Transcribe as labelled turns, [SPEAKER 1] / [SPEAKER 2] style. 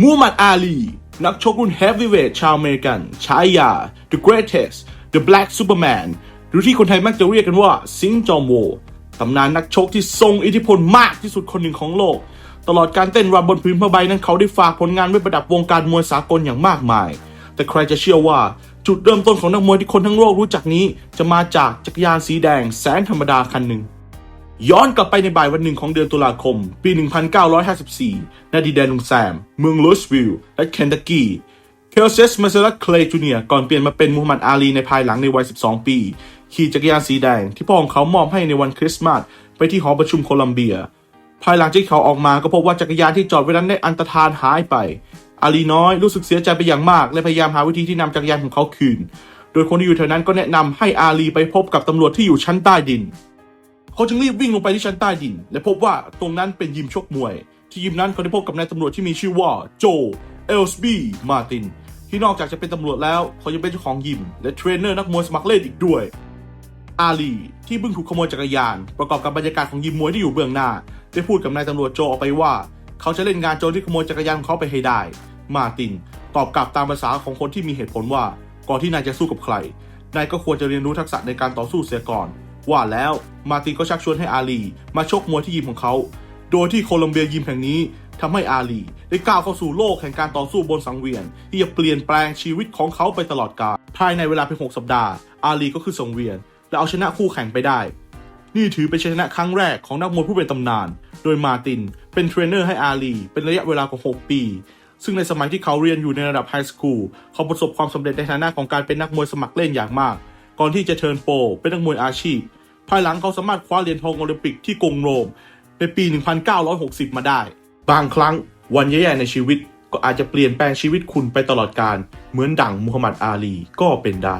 [SPEAKER 1] มูฮัมหมัดอาลี นักชกรุ่นเฮฟวีเวทชาวอเมริกันฉายา The Greatest The Black Superman หรือที่คนไทยมักจะเรียกกันว่าซิงจอมโวตำนานนักชกที่ทรงอิทธิพลมากที่สุดคนหนึ่งของโลก ตลอดการเต้นรำบนพื้นผ้าใบนั้นเขาได้ฝากผลงานไว้ประดับวงการมวยสากลอย่างมากมาย แต่ใครจะเชื่อว่าจุดเริ่มต้นของนักมวยที่คนทั้งโลกรู้จักนี้ จะมาจากจักรยานสีแดงแสนธรรมดาคันหนึ่ง ย้อนกลับไปในบ่ายวันหนึ่งของเดือนตุลาคม ปี 1954ณดินแดนลุงแซม เมืองลูสวิลล์และเคนตักกี้เคลเซสมาเซลัสเคลย์จูเนียก่อนเปลี่ยนมาเป็นมูฮัมหมัดอาลีในภายหลังในวัย 12 ปี ขี่จักรยานสีแดงที่พ่อของเขามอบให้ในวันคริสต์มาสไปที่หอประชุมโคลัมเบีย ภายหลังที่เขาออกมาก็พบว่าจักรยานที่จอดไว้นั้นได้อันตรธานหายไป อาลีน้อยรู้สึกเสียใจไปอย่างมาก และพยายามหาวิธีที่นำจักรยานของเขาคืน โดยคนที่อยู่แถวนั้นก็แนะนำให้อาลีไปพบกับตำรวจที่อยู่ชั้นใต้ดิน เขาจึงรีบวิ่งลงไปที่ชั้นใต้ดิน และพบว่าตรงนั้นเป็นยิมชกมวย ที่ยิมนั้นเขาได้พบกับนายตำรวจที่มีชื่อว่าโจเอลสบีมาตินที่นอกจากจะเป็นตำรวจแล้วเขายังเป็นเจ้าของยิม และเทรนเนอร์นักมวยสมัครเล่นอีกด้วย อาลีที่เพิ่งถูกขโมยจักรยาน ประกอบกับบรรยากาศของยิมมวยที่อยู่เบื้องหน้า ได้พูดกับนายตำรวจโจออกไปว่า เขาจะเล่นงานโจรที่ขโมยจักรยานของเขาไปให้ได้ มาติน ตอบกลับตามภาษาของคนที่มีเหตุผลว่า ก่อนที่นายจะสู้กับใครนายก็ควรจะเรียนรู้ทักษะในการต่อสู้เสียก่อน ว่าแล้วมาตินก็ชักชวนให้อาลีมาชกมวยที่ยิมของเขา โดยที่โคลอมเบียยิมแห่งนี้ทำให้อาลีได้ก้าวเข้าสู่โลกแห่งการต่อสู้บนสังเวียน ที่จะเปลี่ยนแปลงชีวิตของเขาไปตลอดกาล ภายในเวลาเพียง6สัปดาห์ อาลีก็คือสังเวียน และเอาชนะคู่แข่งไปได้ นี่ถือเป็นชัยชนะครั้งแรกของนักมวยผู้เป็นตำนาน โดยมาตินเป็นเทรนเนอร์ให้อาลี เป็นระยะเวลากว่า 6 ปี ซึ่งในสมัยที่เขาเรียนอยู่ในระดับไฮสคูล เขาประสบความสำเร็จในฐานะของการเป็นนักมวยสมัครเล่นอย่างมาก ก่อนที่จะเทิร์นโปรเป็นนักมวยอาชีพ ภายหลังเขาสามารถคว้าเหรียญทองโอลิมปิกที่กรุงโรม ในปี 1960 มาได้ บางครั้งวันแย่ๆในชีวิตก็อาจจะเปลี่ยนแปลงชีวิตคุณไปตลอดกาลเหมือนดั่งมูฮัมหมัดอาลีก็เป็นได้